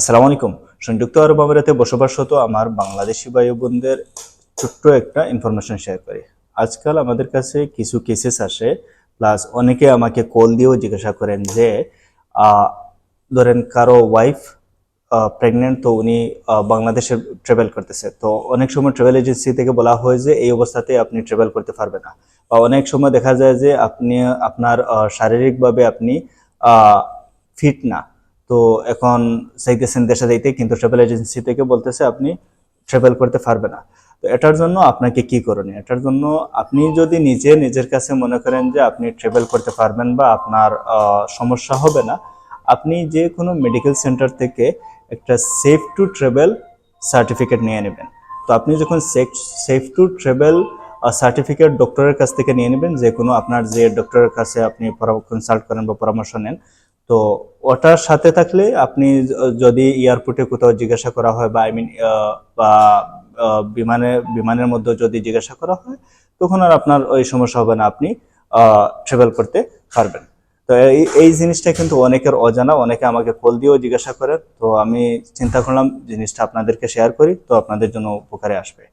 আসসালামু আলাইকুম। সংযুক্ত আরব আমিরাতে বসবাসরত আমার বাংলাদেশি ভাই বোনদের ছোট্ট একটা ইনফরমেশন শেয়ার করি। আজকাল আমাদের কাছে কিছু কেসেস আসে প্লাস অনেকে আমাকে কল দিয়েও জিজ্ঞাসা করেন যে ধরেন কারও ওয়াইফ প্রেগনেন্ট তো উনি বাংলাদেশে ট্রাভেল করতেছে। তো অনেক সময় ট্রাভেল এজেন্সি থেকে বলা হয় যে, এই অবস্থাতে আপনি ট্রাভেল করতে পারবেন না। বা অনেক সময় দেখা যায় যে, আপনি, আপনার শারীরিকভাবে আপনি ফিট না। তো এখন চাইতেছেন দেশে যাইতে, কিন্তু ট্রাভেল এজেন্সি থেকে বলতেছে আপনি ট্রাভেল করতে পারবে না। তো এটার জন্য আপনাকে কি করণীয়? এটার জন্য আপনি যদি নিজে নিজের কাছে মনে করেন যে আপনি ট্রাভেল করতে পারবেন বা আপনার সমস্যা হবে না, আপনি যে কোনো মেডিকেল সেন্টার থেকে একটা সেফ টু ট্রাভেল সার্টিফিকেট নিয়ে নেবেন। তো আপনি যখন সেফ টু ট্রাভেল সার্টিফিকেট ডক্টরের কাছ থেকে নিয়ে নেবেন, যে কোনো আপনার যে ডক্টরের কাছে আপনি কনসাল্ট করেন বা পরামর্শ নেন তো ওটার সাথে থাকলে আপনি যদি এয়ারপোর্টে কোথাও জিজ্ঞাসা করা হয় বা, আই মিন বা বিমানে, বিমানের মধ্যে যদি জিজ্ঞাসা করা হয়, তখন আর আপনার ওই সমস্যা হবে না। আপনি ট্রাভেল করতে পারবেন। তো এই এই জিনিসটা কিন্তু অনেকের অজানা। অনেকে আমাকে কল দিয়েও জিজ্ঞাসা করে। তো আমি চিন্তা করলাম জিনিসটা আপনাদেরকে শেয়ার করি। তো আপনাদের জন্য উপকারে আসবে।